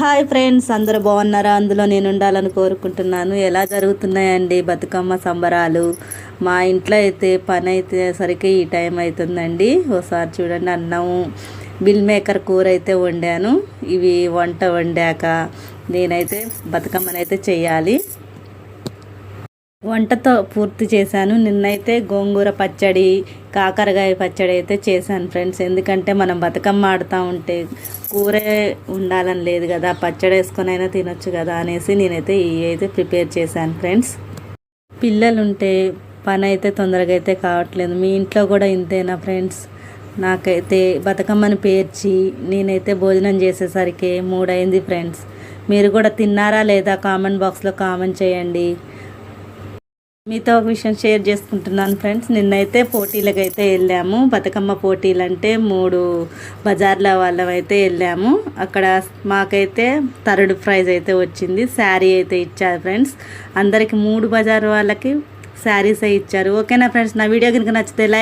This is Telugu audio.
హాయ్ ఫ్రెండ్స్ అందరూ బాగున్నారా? అందులో నేను ఉండాలని కోరుకుంటున్నాను. ఎలా జరుగుతున్నాయండి బతుకమ్మ సంబరాలు? మా ఇంట్లో అయితే పని అయితే సరికి ఈ టైం అవుతుందండి. ఒకసారి చూడండి అన్నం బిల్ మేకర్ కూర అయితే వండాను. ఇవి వంట వండాక నేనైతే బతుకమ్మనైతే చేయాలి. వంటతో పూర్తి చేశాను. నిన్నైతే గోంగూర పచ్చడి కాకరకాయ పచ్చడి అయితే చేశాను ఫ్రెండ్స్. ఎందుకంటే మనం బతుకమ్మ ఆడుతూ ఉంటే కూరే ఉండాలని లేదు కదా పచ్చడి వేసుకొని అయినా తినొచ్చు కదా అనేసి నేనైతే ఇవి అయితే ప్రిపేర్ చేశాను ఫ్రెండ్స్. పిల్లలు ఉంటే పని అయితే తొందరగా అయితే కావట్లేదు. మీ ఇంట్లో కూడా ఇంతేనా ఫ్రెండ్స్? నాకైతే బతుకమ్మను పేర్చి నేనైతే భోజనం చేసేసరికి మూడైంది ఫ్రెండ్స్. మీరు కూడా తిన్నారా లేదా కామెంట్ బాక్స్లో కామెంట్ చేయండి. మీతో ఒక విషయం షేర్ చేసుకుంటున్నాను ఫ్రెండ్స్. నిన్నైతే పోటీలకు అయితే వెళ్ళాము. బతుకమ్మ పోటీలు అంటే మూడు బజార్ల వాళ్ళమైతే వెళ్ళాము. అక్కడ మాకైతే థర్డ్ ప్రైజ్ అయితే వచ్చింది. శారీ అయితే ఇచ్చారు ఫ్రెండ్స్. అందరికి మూడు బజార్ వాళ్ళకి శారీస్ ఇచ్చారు. ఓకేనా ఫ్రెండ్స్? నా వీడియో కనుక నచ్చితే లైక్